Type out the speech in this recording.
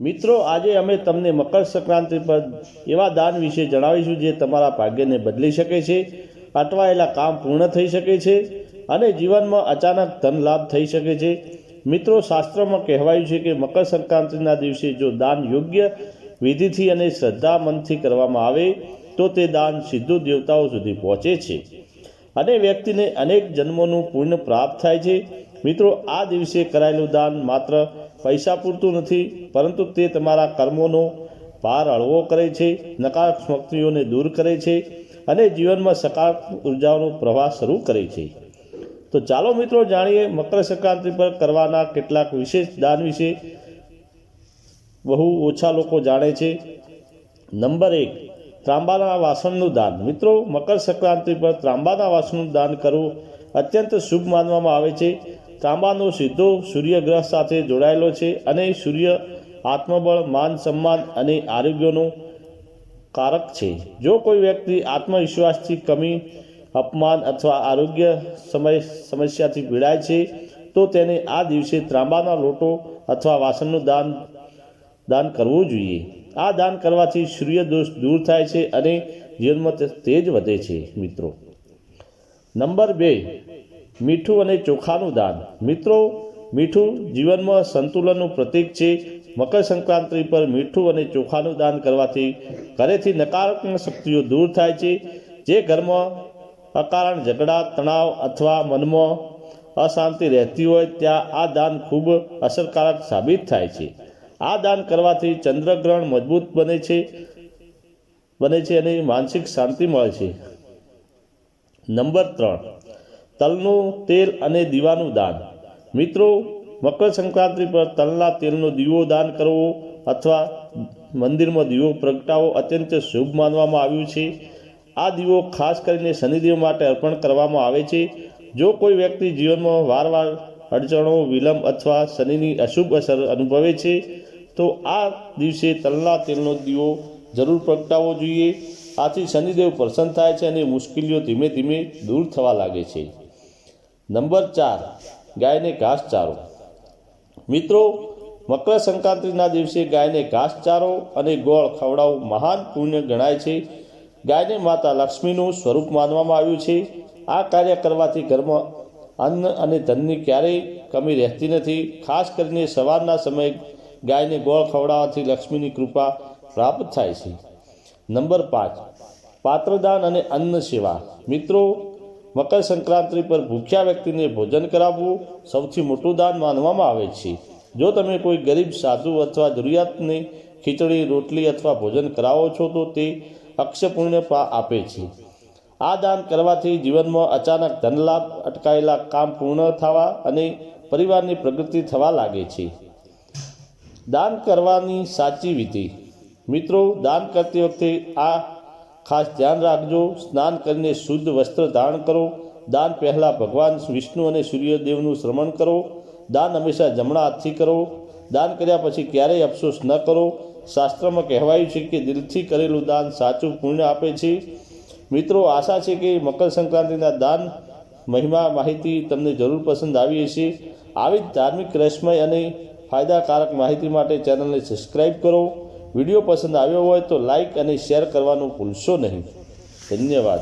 મિત્રો, આજે અમે તમને મકર સંક્રાંતિ પર એવા દાન વિશે જણાવીશું જે તમારા ભાગ્યને બદલી શકે છે, અટવાયેલા કામ પૂર્ણ થઈ શકે છે અને જીવનમાં અચાનક ધન લાભ થઈ શકે છે. મિત્રો, શાસ્ત્રમાં કહેવાયું છે કે મકર સંક્રાંતિના દિવસે જો દાન યોગ્ય વિધિથી અને શ્રદ્ધા મનથી કરવામાં આવે, તો તે દાન સીધું દેવતાઓ સુધી પહોંચે છે અને વ્યક્તિને અનેક જન્મોનું પુણ્ય પ્રાપ્ત થાય છે. મિત્રો, આ દિવસે કરાયેલું દાન માત્ર પૈસા પૂરતું નથી, પરંતુ તે તમારા કર્મોનો ભાર હળવો કરે છે, નકારાત્મક દૂર કરે છે અને જીવનમાં સકારાત્મક ઉર્જાઓનો પ્રવાહ શરૂ કરે છે. તો ચાલો મિત્રો જાણીએ મકર સંક્રાંતિ પર કરવાના કેટલાક વિશેષ દાન વિશે. બહુ ઓછા લોકો જાણે છે. નંબર એક, ત્રાંબાના વાસણનું દાન. મિત્રો, મકર સંક્રાંતિ પર ત્રાંબાના વાસણનું દાન કરવું અત્યંત શુભ માનવામાં આવે છે. ત્રાંબાનો સીધો સૂર્યગ્રહ સાથે જોડાયેલો છે અને સૂર્ય આત્મબળ, માન સન્માન અને આરોગ્યનું કારક છે. જો કોઈ વ્યક્તિ આત્મવિશ્વાસથી કમી, અપમાન અથવા આરોગ્ય સમય, સમસ્યાથી પીડાય છે, તો તેને આ દિવસે ત્રાંબાના લોટો અથવા વાસણનું દાન દાન કરવું જોઈએ. આ દાન કરવાથી સૂર્ય દોષ દૂર થાય છે અને જીવનમાં તેજ વધે છે, મિત્રો. નંબર બે. મીઠું અને ચોખાનું દાન. મિત્રો, મીઠું જીવનમાં સંતુલનનું પ્રતીક છે. મકર સંક્રાંતિ પર મીઠું અને ચોખાનું દાન કરવાથી ઘરેથી નકારાત્મક શક્તિઓ દૂર થાય છે. જે ઘરમાં અકારણ, ઝઘડા, તણાવ અથવા મનમાં અશાંતિ રહેતી હોય, ત્યાં આ દાન ખૂબ અસરકારક સાબિત થાય છે. આ દાન કરવાથી ચંદ્રગ્રહણ મજબૂત બને છે બને છે અને માનસિક શાંતિ મળે છે. નંબર ત્રણ. તલનું તેલ અને દીવાનું દાન. મિત્રો, મકર સંક્રાંતિ પર તલના તેલનો દીવો દાન કરવો અથવા મંદિરમાં દીવો પ્રગટાવો અત્યંત શુભ માનવામાં આવ્યું છે. આ દીવો ખાસ કરીને શનિદેવ માટે અર્પણ કરવામાં આવે છે. જો કોઈ વ્યક્તિ જીવનમાં વારવાર અડચણો, વિલંબ અથવા શનિની અશુભ અસર અનુભવે છે, તો આ દિવસે તલના તેલનો દીવો જરૂર પ્રગટાવવો જોઈએ. આથી શનિદેવ પ્રસન્ન થાય છે અને મુશ્કેલીઓ ધીમે ધીમે દૂર થવા લાગે છે. નંબર ચાર, ગાયને ઘાસચારો મિત્રો, મકર સંક્રાંતિના દિવસે ગાયને ઘાસચારો અને ગોળ ખવડાવવું મહાન પુણ્ય ગણાય છે. ગાયને માતા લક્ષ્મીનું સ્વરૂપ માનવામાં આવ્યું છે. આ કાર્ય કરવાથી ઘરમાં અન્ન અને ધનની ક્યારેય કમી રહેતી નથી. ખાસ કરીને સવારના સમયે ગાયને ગોળ ખવડાવવાથી લક્ષ્મીની કૃપા પ્રાપ્ત થાય છે. નંબર પાંચ, પાત્રદાન અને અન્ન સેવા. મિત્રો મકર સંક્રાંતિ પર ભૂખ્યા વ્યક્તિને ભોજન કરાવવું સૌથી મોટું દાન માનવામાં આવે છે. જો તમે કોઈ ગરીબ સાધુ અથવા જરૂરિયાતને ખીચડી, રોટલી અથવા ભોજન કરાવો છો, તો તે અક્ષય આપે છે. આ દાન કરવાથી જીવનમાં અચાનક ધનલાભ, અટકાયેલા કામ પૂર્ણ થવા અને પરિવારની પ્રગતિ થવા લાગે છે. દાન કરવાની સાચી વિધિ. મિત્રો, દાન કરતી વખતે આ ખાસ ધ્યાન રાખજો, સ્નાન કરીને શુદ્ધ વસ્ત્ર ધારણ કરો, દાન પહેલાં ભગવાન વિષ્ણુ અને સૂર્યદેવનું શ્રમણ કરો, દાન હંમેશા જમણા હાથથી કરો, દાન કર્યા પછી ક્યારેય અફસોસ ન કરો. શાસ્ત્રમાં કહેવાયું છે કે દિલથી કરેલું દાન સાચું પુણ્ય આપે છે. મિત્રો, આશા છે કે મકર સંક્રાંતિના દાન, મહિમા, માહિતી તમને જરૂર પસંદ આવી હશે. આવી જ ધાર્મિક રસમય અને ફાયદાકારક માહિતી માટે ચેનલને સબસ્ક્રાઈબ કરો. વીડિયો પસંદ આવ્યો હોય તો લાઈક અને શેર કરવાનું ભૂલશો નહીં. ધન્યવાદ.